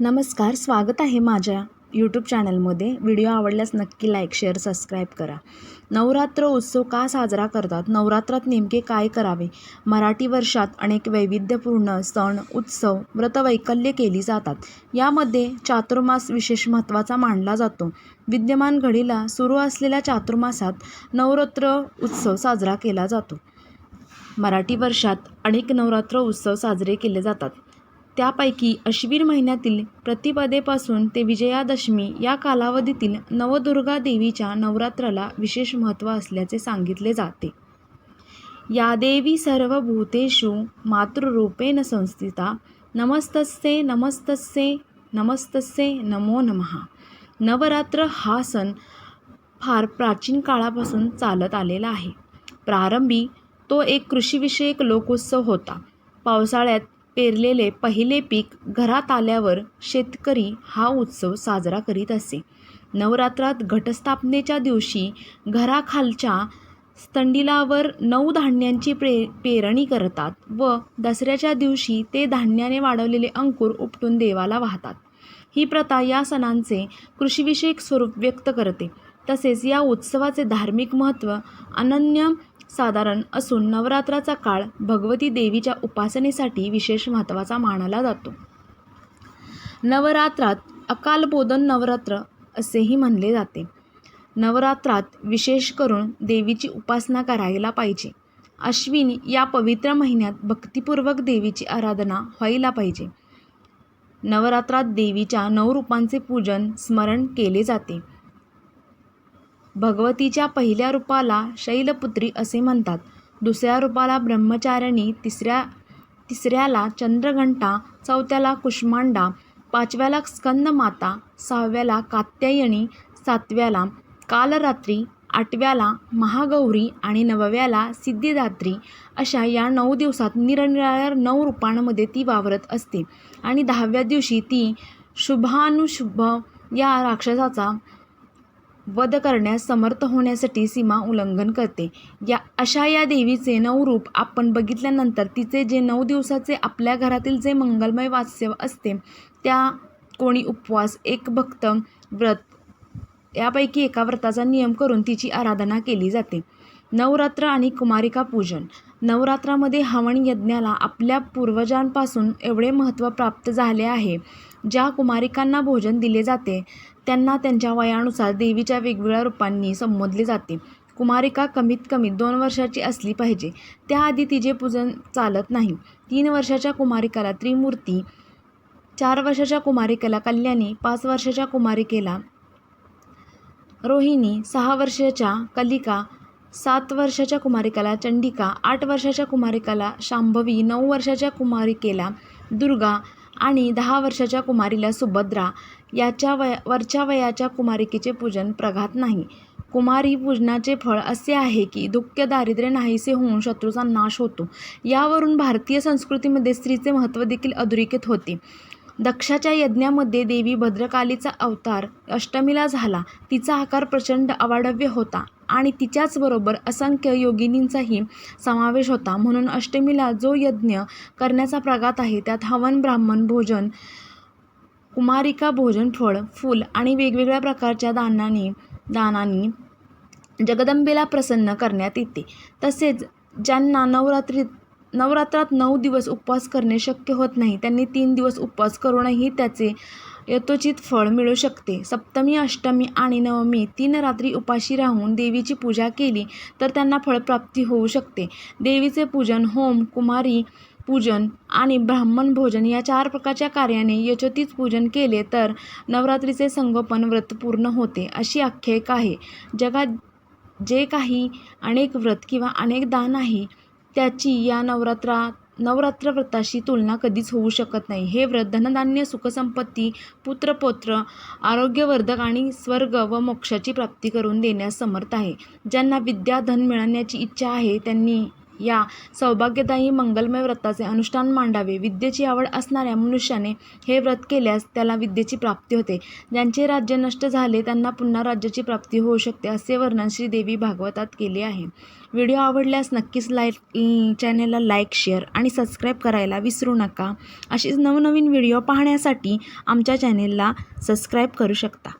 नमस्कार स्वागत आहे माझ्या यूट्यूब चॅनलमध्ये व्हिडिओ आवडल्यास नक्की लाईक शेअर सबस्क्राईब करा. नवरात्र उत्सव का साजरा करतात? नवरात्रात नेमके काय करावे? मराठी वर्षात अनेक वैविध्यपूर्ण सण उत्सव व्रतवैकल्ये केली जातात. यामध्ये चातुर्मास विशेष महत्त्वाचा मानला जातो. विद्यमान घडीला सुरू असलेल्या चातुर्मासात नवरात्र उत्सव साजरा केला जातो. मराठी वर्षात अनेक नवरात्र उत्सव साजरे केले जातात. त्यापैकी अश्विन महिन्यातील प्रतिपदेपासून ते विजयादशमी या कालावधीतील नवदुर्गा देवीच्या नवरात्राला विशेष महत्त्व असल्याचे सांगितले जाते. या देवी सर्वभूतेषु मातृरूपेण संस्थिता. नमस्तस्ये नमस्तस्ये नमस्तस्ये नमो नमः. नवरात्र हा सण फार प्राचीन काळापासून चालत आलेला आहे. प्रारंभी तो एक कृषीविषयक लोकोत्सव होता. पावसाळ्यात पेरलेले पहिले पीक घरात आल्यावर शेतकरी हा उत्सव साजरा करीत असे. नवरात्रात घटस्थापनेच्या दिवशी घराखालच्या स्तंडिलावर नऊ धान्यांची प्रे पेरणी करतात व दसऱ्याच्या दिवशी ते धान्याने वाढवलेले अंकुर उपटून देवाला वाहतात. ही प्रथा या सणांचे कृषीविषयक स्वरूप व्यक्त करते. तसेच या उत्सवाचे धार्मिक महत्त्व अनन्य साधारण असून नवरात्राचा काळ भगवती देवीच्या उपासनेसाठी विशेष महत्त्वाचा मानला जातो. नवरात्रात अकालबोधन नवरात्र असेही म्हणले जाते. नवरात्रात विशेष करून देवीची उपासना करायला पाहिजे. अश्विन या पवित्र महिन्यात भक्तिपूर्वक देवीची आराधना व्हायला पाहिजे. नवरात्रात देवीच्या नऊ रूपांचे पूजन स्मरण केले जाते. भगवतीच्या पहिल्या रूपाला शैलपुत्री असे म्हणतात. दुसऱ्या रूपाला ब्रह्मचारिणी तिसऱ्या तिसऱ्याला चंद्रघंटा चौथ्याला कुष्मांडा पाचव्याला स्कंदमाता सहाव्याला कात्यायनी सातव्याला कालरात्री आठव्याला महागौरी आणि नवव्याला सिद्धिदात्री अशा या नऊ दिवसात निरनिराळ्या नऊ रूपांमध्ये ती वावरत असते. आणि दहाव्या दिवशी ती शुभानुशुभ या राक्षसाचा वध करण्यास समर्थ होण्यासाठी सीमा उल्लंघन करते. या अशा या देवीचे नऊ रूप आपण बघितल्यानंतर तिचे जे नऊ दिवसाचे आपल्या घरातील जे मंगलमय वास्य असते त्या कोणी उपवास एक भक्त व्रत यापैकी एका व्रताचा नियम करून तिची आराधना केली जाते. नवरात्र आणि कुमारिका पूजन. नवरात्रामध्ये हवन यज्ञाला आपल्या पूर्वजांपासून एवढे महत्त्व प्राप्त झाले आहे ज्या कुमारिकांना भोजन दिले जाते त्यांना त्यांच्या वयानुसार देवीच्या वेगवेगळ्या रूपांनी संबोधले जाते. कुमारिका कमीत कमी दोन वर्षाची असली पाहिजे. त्याआधी तिचे पूजन चालत नाही. तीन वर्षाच्या कुमारिकाला त्रिमूर्ती चार वर्षाच्या कुमारिकेला कल्याणी पाच वर्षाच्या कुमारिकेला रोहिणी सहा वर्षाच्या कलिका सात वर्षाच्या कुमारिकाला चंडिका आठ वर्षाच्या कुमारिकाला शांभवी नऊ वर्षाच्या कुमारिकेला दुर्गा आणि दहा वर्षाच्या कुमारीला सुभद्रा याच्या वया वरच्या वयाच्या कुमारिकेचे पूजन प्रघात नाही. कुमारी पूजनाचे फळ असे आहे की दुःख दारिद्र्य नाहीसे होऊन शत्रूचा नाश होतो. यावरून भारतीय संस्कृतीमध्ये स्त्रीचे महत्त्व देखील अधोरेखित होते. दक्षाच्या यज्ञामध्ये देवी भद्रकालीचा अवतार अष्टमीला झाला. तिचा आकार प्रचंड अवाढव्य होता. आणि तिच्याचबरोबर असंख्य योगिनींचाही समावेश होता. म्हणून अष्टमीला जो यज्ञ करण्याचा प्रघात आहे त्यात हवन ब्राह्मण भोजन कुमारिका भोजन फळ फूल आणि वेगवेगळ्या प्रकारच्या दानांनी दानांनी जगदंबेला प्रसन्न करण्यात येते. तसेच ज्यांना नवरात्रीत नवरात्रात नऊ दिवस उपवास करणे शक्य होत नाही. त्यांनी तीन दिवस उपवास करूनही त्याचे यथोचित फळ मिळू शकते. सप्तमी अष्टमी आणि नवमी तीन रात्री उपाशी राहून देवीची पूजा केली तर त्यांना फळप्राप्ती होऊ शकते. देवीचे पूजन होम कुमारी पूजन आणि ब्राह्मण भोजन या चार प्रकारच्या कार्याने यशोतीत पूजन केले तर नवरात्रीचे संगोपन व्रत पूर्ण होते अशी आख्यायिका आहे. जगात जे काही अनेक व्रत किंवा अनेक दान आहे त्याची या नवरात्रा नवरात्र व्रताशी तुलना कधीच होऊ शकत नाही. हे व्रत धनधान्य सुखसंपत्ती पुत्रपौत्र आरोग्यवर्धक आणि स्वर्ग व मोक्षाची प्राप्ती करून देण्यास समर्थ आहे. ज्यांना विद्या धन मिळवण्याची इच्छा आहे त्यांनी या सौभाग्यदायी मंगलमय व्रताचे अनुष्ठान मांडावे. विद्येची आवड असणाऱ्या मनुष्याने हे व्रत केल्यास त्याला विद्येची प्राप्ती होते. ज्यांचे राज्य नष्ट झाले त्यांना पुन्हा राज्याची प्राप्ती होऊ शकते असे वर्णन श्रीदेवी भागवतात केले आहे. व्हिडिओ आवडल्यास नक्कीच लाईक चॅनेलला लाईक शेअर आणि सबस्क्राईब करायला विसरू नका. अशीच नवनवीन व्हिडिओ पाहण्यासाठी आमच्या चॅनेलला सबस्क्राईब करू शकता.